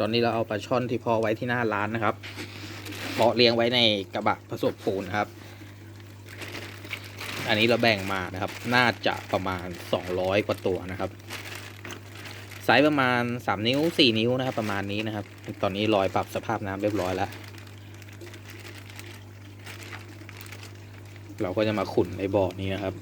ตอนนี้เราเอาปลาช่อนที่พอไว้ที่หน้าร้านนะครับเพาะเลี้ยงไว้ในกระบะผสมปูนครับ อันนี้เราแบ่งมานะครับ น่าจะประมาณ 200 กว่าตัวนะครับไซส์ประมาณ 3 นิ้ว 4 นิ้วนะครับ ประมาณนี้นะครับ ตอนนี้ลอยปรับสภาพน้ำเรียบร้อยแล้วเราก็จะมาขุนในบ่อนี้นะครับ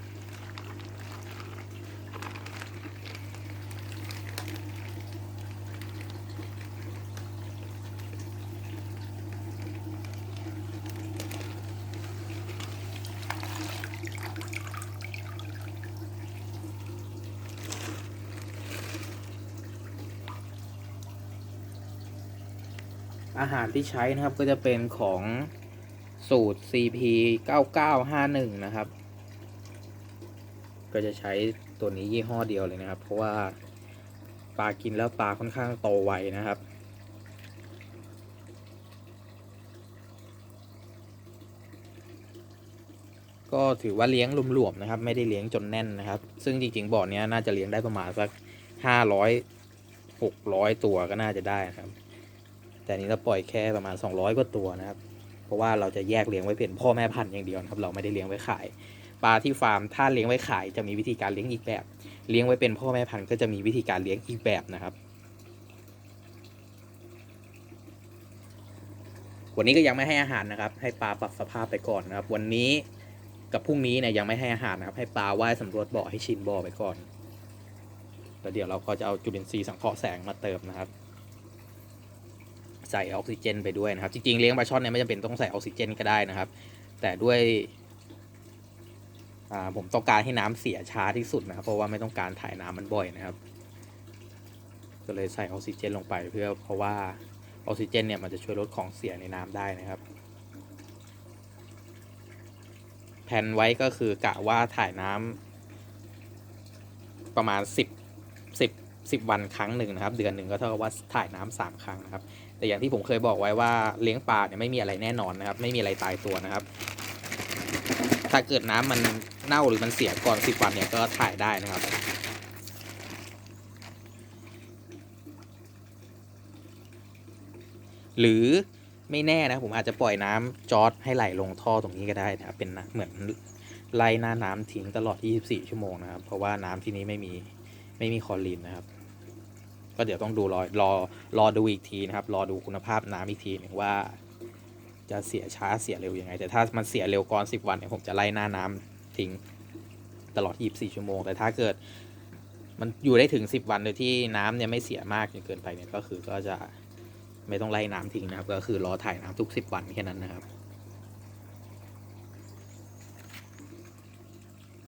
อาหารที่ใช้นะครับก็จะเป็นของสูตร CP 9951 นะครับ ก็จะใช้ตัวนี้ยี่ห้อเดียวเลยนะครับ เพราะว่าปลากินแล้วปลาค่อนข้างโตไวนะครับ ก็ถือว่าเลี้ยงรวมๆนะครับ ไม่ได้เลี้ยงจนแน่นนะครับ ซึ่งจริงๆบ่อเนี้ยน่าจะเลี้ยงได้ประมาณสักห้าร้อยหกร้อยตัวก็น่าจะได้นะครับ แต่นนี้เราปล่อยแค่ประมาณ 200 กว่าตัวนะครับ เพราะว่าเราจะแยกเลี้ยงไว้เป็นพ่อแม่พันธุ์อย่างเดียวนะครับเราไม่ได้เลี้ยงไว้ขาย ปลาที่ฟาร์มถ้าเลี้ยงไว้ขายจะมีวิธีการเลี้ยงอีกแบบ เลี้ยงไว้เป็นพ่อแม่พันธุ์ก็จะมีวิธีการเลี้ยงอีกแบบนะครับ วันนี้ก็ยังไม่ให้อาหารนะครับ ให้ปลาปรับสภาพไปก่อนนะครับ วันนี้กับพรุ่งนี้เนี่ยยังไม่ให้อาหารนะครับ ให้ปลาว่ายสำรวจบ่อให้ชินบ่อไปก่อนแล้วเดี๋ยวเราก็จะเอาจุลินทรีย์สังเคราะห์แสงมาเติมนะครับ ใส่ออกซิเจนไปด้วยนะครับ จริงๆเลี้ยงปลาช่อนเนี่ยไม่จำเป็นต้องใส่ออกซิเจนก็ได้นะครับ แต่ด้วยผมต้องการให้น้ำเสียช้าที่สุดนะครับ เพราะว่าไม่ต้องการถ่ายน้ำมันบ่อยนะครับ ก็เลยใส่ออกซิเจนลงไปเพื่อเพราะว่าออกซิเจนเนี่ยมันจะช่วยลดของเสียในน้ำได้นะครับแผนไว้ก็คือกะว่าถ่ายน้ำประมาณ 10 10 10 วันครั้งหนึ่งนะครับ เดือนหนึ่งก็เท่ากับว่าถ่ายน้ำสามครั้งนะครับ แต่อย่างที่ผมเคยบอกไว้ว่าเลี้ยงปลาเนี่ยไม่มีอะไรแน่นอนนะครับ ไม่มีอะไรตายตัวนะครับ ถ้าเกิดน้ำมันเน่าหรือมันเสียก่อนสิบวันเนี่ยก็ถ่ายได้นะครับหรือไม่แน่นะผมอาจจะปล่อยน้ำจอดให้ไหลลงท่อตรงนี้ก็ได้นะครับเป็นเหมือนไล่หน้าน้ำทิ้งตลอด 24 ชั่วโมงนะครับ เพราะว่าน้ำที่นี้ไม่มีไม่มีคลอรีนนะครับ ก็เดี๋ยวต้องดูรอรอรอดูอีกทีนะครับ รอดูคุณภาพน้ำอีกทีหนึ่งว่า จะเสียช้าเสียเร็วยังไง แต่ถ้ามันเสียเร็วก่อน 10 วันเนี่ยผมจะไล่หน้าน้ำทิ้งตลอด 24 ชั่วโมง แต่ถ้าเกิด มันอยู่ได้ถึง 10 วันโดยที่น้ำเนี่ยไม่เสียมากจนเกินไปเนี่ยก็คือก็จะไม่ต้องไล่น้ำทิ้งนะครับ ก็คือรอถ่ายน้ำทุก 10 วันแค่นั้นนะครับ